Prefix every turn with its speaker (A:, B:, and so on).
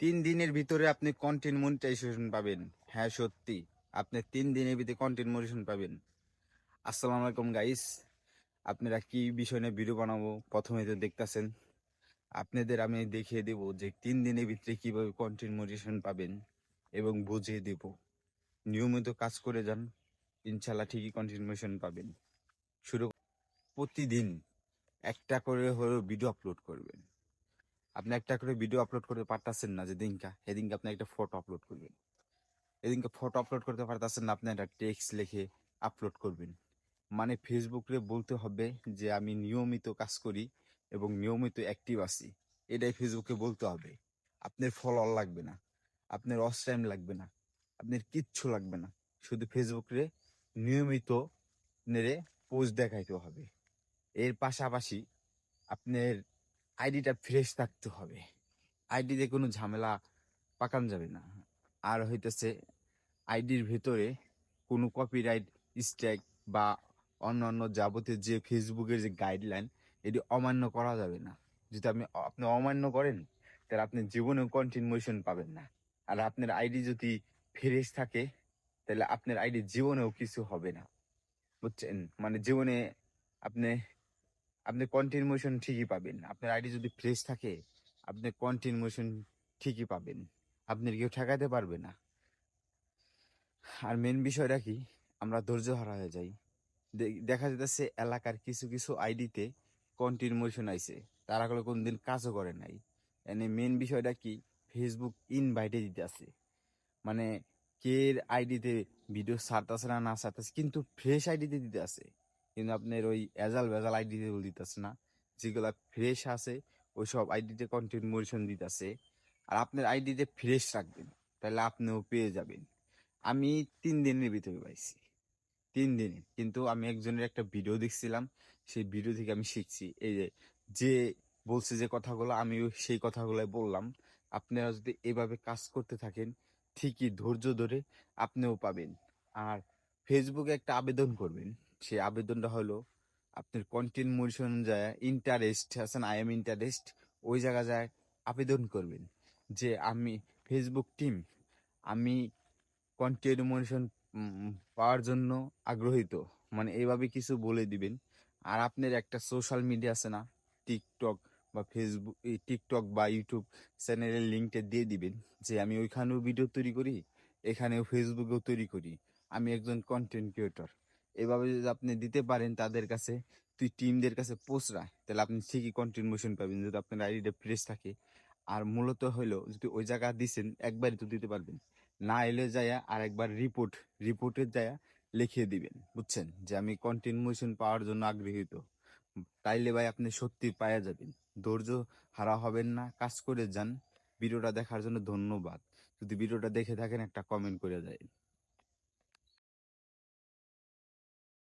A: তিন দিনের ভিতরে আপনি কন্টেন্ট মনিটাইজেশন পাবেন। হ্যাঁ সত্যি। আপনি তিন দিনের ভিতরে কন্টেন্ট মনিটাইজেশন পাবেন। আসসালামু আলাইকুম গাইস আপনারা কি বিষয় নিয়ে ভিডিও বানাবো? প্রথমে তো দেখতাছেন। আপনাদের আমি দেখিয়ে দেব যে তিন দিনের ভিতরে কীভাবে কন্টেন্ট মনিটাইজেশন পাবেন এবং বুঝিয়ে দেব। নিয়মিত কাজ করে যান ইনশাল্লাহ ঠিকই কন্টেন্ট মনিটাইজেশন পাবেন। শুরু প্রতিদিন একটা করে হলেও ভিডিও আপলোড করবেন। আপনি একটা করে ভিডিও আপলোড করতে পারতেছেন না যেদিনকা সেদিনকে আপনি একটা ফটো আপলোড করবেন। এদিনকে ফটো আপলোড করতে পারতেছেন না, আপনি একটা টেক্সট লিখে আপলোড করবেন। মানে ফেসবুকে বলতে হবে যে আমি নিয়মিত কাজ করি এবং নিয়মিত অ্যাক্টিভ আছি। এটাই ফেসবুকে বলতে হবে। আপনার ফলোয়ার লাগবে না, আপনার অস টাইম লাগবে না, আপনার কিচ্ছু লাগবে না। শুধু ফেসবুকে নিয়মিত নেড়ে পোস্ট দেখাইতে হবে। এর পাশাপাশি আপনার আইডিটা ফ্রেশ থাকতে হবে। আইডিতে কোনো ঝামেলা পাকান যাবে না। আর হইতেছে আইডির ভেতরে কোনো কপিরাইট স্ট্যাক বা অন্যান্য যাবতীয় যে ফেসবুকের যে গাইডলাইন এটি অমান্য করা যাবে না। যদি আপনি আপনি অমান্য করেন, তাহলে আপনি জীবনেও কন্টিনিউশন পাবেন না। আর আপনার আইডি যদি ফ্রেশ থাকে, তাহলে আপনার আইডি জীবনেও কিছু হবে না। বুঝছেন? মানে জীবনে আপনি আপনি কন্টিনিউশন ঠিকই পাবেন। আপনার আইডি যদি ফ্রেশ থাকে, আপনি কন্টিনিউশন ঠিকই পাবেন। আপনার কেউ ঠেকাতে পারবে না। আর মেন বিষয়টা কি? আমরা ধৈর্য হারা হয়ে যাই। দেখা যাচ্ছে এলাকার কিছু কিছু আইডিতে কন্টিনিউশন আইছে। তারা কোনো কোনদিন কাজও করে নাই। এনে মেন বিষয়টা কি? ফেসবুক ইনভাইটে দিতে আছে মানে কে আইডিতে ভিডিও ছাড়তেছে না না ছাড়তেছে, কিন্তু ফ্রেশ আইডিতে দিতে আছে কিন্তু আপনার ওই এজাল বেজাল আইডিতে দিতেছে না। যেগুলা ফ্রেশ আছে ওই সব আইডিতে কন্টিনিউশন দিতেছে। আর আপনার আইডিতে ফ্রেশ রাখবেন, তাহলে আপনিও পেয়ে যাবেন। আমি তিন দিনের ভিতরে পাইছি, তিন দিনে কিন্তু আমি একজনের একটা ভিডিও দেখছিলাম, সেই ভিডিও থেকে আমি শিখছি। এই যে যে বলছে যে কথাগুলো, আমিও সেই কথাগুলো বললাম। আপনারা যদি এভাবে কাজ করতে থাকেন, ঠিকই ধৈর্য ধরে আপনিও পাবেন। আর ফেসবুকে একটা আবেদন করবেন। সেই আবেদনটা হলো, আপনার কন্টেন্ট মোশন যায় ইন্টারেস্ট আছেন আই এম ইন্টারেস্ট ওই জায়গা যায় আবেদন করবেন। যে আমি ফেসবুক টিম আমি কন্টেন্ট মোশন পাওয়ার জন্য আগ্রহীত। মানে এইভাবে কিছু বলে দিবেন। আর আপনার একটা সোশ্যাল মিডিয়া আছে না টিকটক বা ফেসবুক টিকটক বা ইউটিউব চ্যানেলের লিঙ্কটা দিয়ে দিবেন। যে আমি ওইখানেও ভিডিও তৈরি করি, এখানেও ফেসবুকেও তৈরি করি। আমি একজন কন্টেন্ট ক্রিয়েটর এভাবে যদি আপনি দিতে পারেন তাদের কাছে, তুই টিমদের কাছে পোষরায় তাহলে আপনি ঠিকই কন্ট্রিবিউশন পাবেন। যদি আপনার আইডিটা ফ্রেশ থাকে। আর মূলত হলো যদি ওই জায়গা দিছেন, একবারই তো দিতে পারবেন। না এলে যায় আর একবার রিপোর্ট রিপোর্টের যায় লিখিয়ে দিবেন, বুঝছেন? যে আমি কন্টিনিউশন পাওয়ার জন্য আগ্রহীত তাইলে ভাই আপনি সত্যি পাওয়া যাবেন। ধৈর্য হারা হবেন না, কাজ করে যান। ভিডিওটা দেখার জন্য ধন্যবাদ। যদি ভিডিওটা দেখে থাকেন, একটা কমেন্ট করে যায়